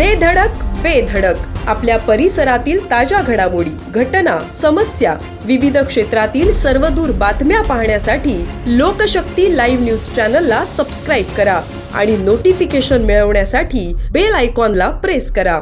दे धडक बेधडक आपल्या परिसरातील ताज्या घडामोडी घटना समस्या विविध क्षेत्रातील सर्वदूर बातम्या पाहण्यासाठी लोकशक्ती लाईव्ह न्यूज चॅनलला सबस्क्राईब करा आणि नोटिफिकेशन मिळवण्यासाठी बेल आयकॉनला प्रेस करा.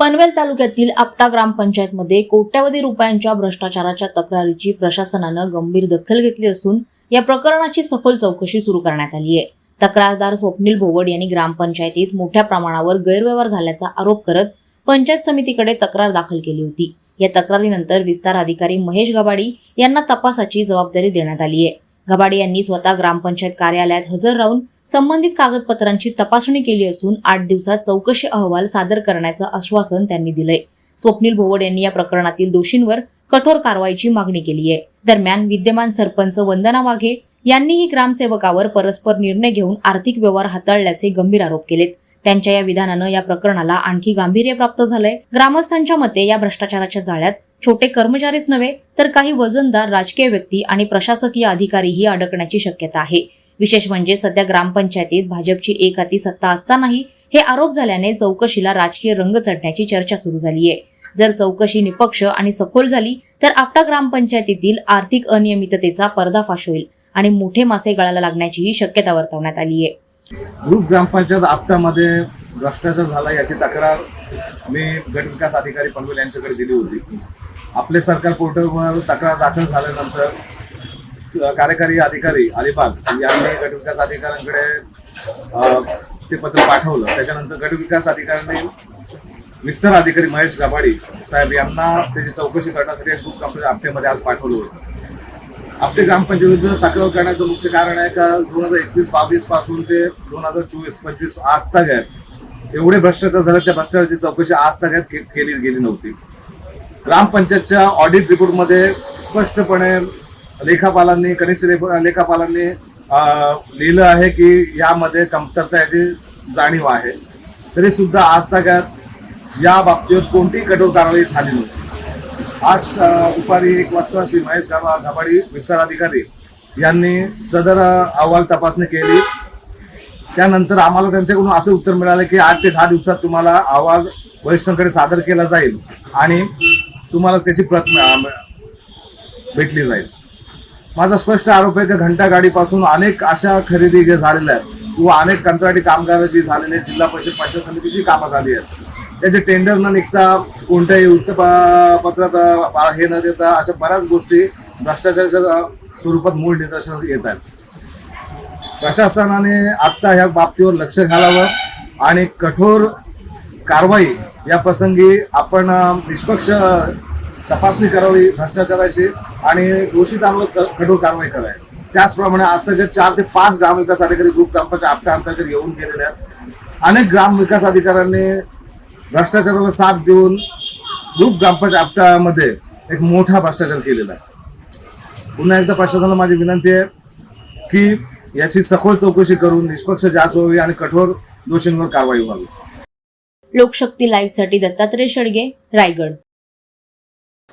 पनवेल तालुक्यातील आपटा ग्रामपंचायतमध्ये कोट्यवधी रुपयांच्या भ्रष्टाचाराच्या तक्रारीची प्रशासनानं गंभीर दखल घेतली असून या प्रकरणाची सखोल चौकशी सुरू करण्यात आली आहे. तक्रारदार स्वप्नील भोवड यांनी ग्रामपंचायतीत मोठ्या प्रमाणावर गैरव्यवहार झाल्याचा आरोप करत पंचायत समितीकडे तक्रार दाखल केली होती. या तक्रारीनंतर विस्तार अधिकारी महेश गबाडी यांना तपासाची जबाबदारी देण्यात आली आहे. गबाडी यांनी स्वतः ग्रामपंचायत कार्यालयात हजर राहून संबंधित कागदपत्रांची तपासणी केली असून आठ दिवसात चौकशी अहवाल सादर करण्याचं आश्वासन त्यांनी दिलंय. स्वप्नील भोवड यांनी या प्रकरणातील दोषींवर कठोर कारवाईची मागणी केली आहे. दरम्यान विद्यमान सरपंच वंदना वाघे यांनीही ग्रामसेवकावर परस्पर निर्णय घेऊन आर्थिक व्यवहार हाताळल्याचे गंभीर आरोप केलेत. त्यांच्या या विधानानं या प्रकरणाला आणखी गांभीर्य प्राप्त झालंय. ग्रामस्थांच्या मते या भ्रष्टाचाराच्या जाळ्यात छोटे कर्मचारीच नव्हे तर काही वजनदार राजकीय व्यक्ती आणि प्रशासकीय अधिकारीही अडकण्याची शक्यता आहे. विशेष म्हणजे सध्या ग्रामपंचायतीत भाजपची एक हाती सत्ता असतानाही हे आरोप झाल्याने चौकशीला राजकीय रंग चढण्याची चर्चा सुरू झाली आहे जर चौकशी निपक्ष आणि सखोल झाली तर आपटा ग्रामपंचायतीतील आर्थिक अनियमिततेचा पर्दाफाश होईल. आणि मोठे मासे गळाला लागण्याचीही शक्यता वर्तवण्यात आली आहे. ग्रुप ग्रामपंचायत आपटामध्ये भ्रष्टाचार झाला याची तक्रार मी गटविकास अधिकारी पनवेल यांच्याकडे दिली होती. आपले सरकार पोर्टलवर तक्रार दाखल झाल्यानंतर कार्यकारी अधिकारी अलिबाग यांनी गटविकास अधिकाऱ्यांकडे ते पत्र पाठवलं. त्याच्यानंतर गटविकास अधिकाऱ्यांनी विस्तार अधिकारी महेश गबाडी साहेब यांना त्याची चौकशी करण्यासाठी ग्रुप कंपनी आपटेमध्ये आज पाठवलं होतं. आपले ग्रामपंचायतीचं तक्रार करण्याचं मुख्य कारण आहे का दोन हजार एकवीस बावीसपासून ते दोन हजार चोवीस पंचवीस आज तक एवढे भ्रष्टाचार झाले त्या भ्रष्टाचाराची चौकशी आज तक के- केली गेली नव्हती. ग्रामपंचायतच्या ऑडिट रिपोर्टमध्ये स्पष्टपणे लेखापालांनी कनिष्ठ लेख- लेखापालांनी लिहिलं आहे की यामध्ये कमतरता याची जाणीव आहे. तरी सुद्धा आज तक या बाबतीत कोणतीही कठोर कारवाई झाली नव्हती. आज दुपारी एक वाजता श्री महेश गाबा गाबाडी विस्तार अधिकारी यांनी सदर अहवाल तपासणी केली. त्यानंतर आम्हाला त्यांच्याकडून असं उत्तर मिळालं की आठ ते दहा दिवसात तुम्हाला अहवाल वरिष्ठांकडे सादर केला जाईल आणि तुम्हाला त्याची प्रत भेटली जाईल. माझा स्पष्ट आरोप आहे की घंटा गाडीपासून अनेक अशा खरेदी झालेल्या आहेत किंवा अनेक कंत्राटी कामगार जी झालेले आहेत, जिल्हा परिषद पंचायत समितीची कामं झाली आहेत. त्याचे टेंडर न निघता कोणत्याही वृत्तपत्रात हे न देता अशा बऱ्याच गोष्टी भ्रष्टाचाराच्या स्वरूपात मूळ निदर्शनास येत आहेत प्रशासनाने आत्ता ह्या बाबतीवर लक्ष घालावं आणि कठोर कारवाई या प्रसंगी आपण निष्पक्ष तपासणी करावी भ्रष्टाचाराची आणि दोषितांवर क- कठोर कारवाई करावी. त्याचप्रमाणे आज तक चार ते पाच ग्रामविकास अधिकारी ग्रुप ग्रामपंचायत आपल्या अंतर्गत येऊन गेलेले आहेत. अनेक ग्रामविकास अधिकाऱ्यांनी भ्रष्टाचाराला साथ देऊन ग्रुप ग्रामपंचायत आपटामध्ये एक मोठा भ्रष्टाचार केलेला आहे. पुन्हा एकदा प्रशासनाला माझी विनंती आहे की याची सखोल चौकशी करून निष्पक्ष जाच व्हावी आणि कठोर दोषींवर कारवाई व्हावी. लोकशक्ती लाईव्हसाठी दत्तात्रय शेडगे रायगड.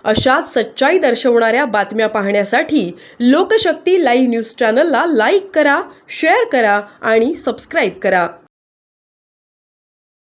अशाच सच्चाई दर्शवणाऱ्या बातम्या पाहण्यासाठी लोकशक्ती लाईव्ह न्यूज चॅनलला लाईक करा शेअर करा आणि सबस्क्राईब करा.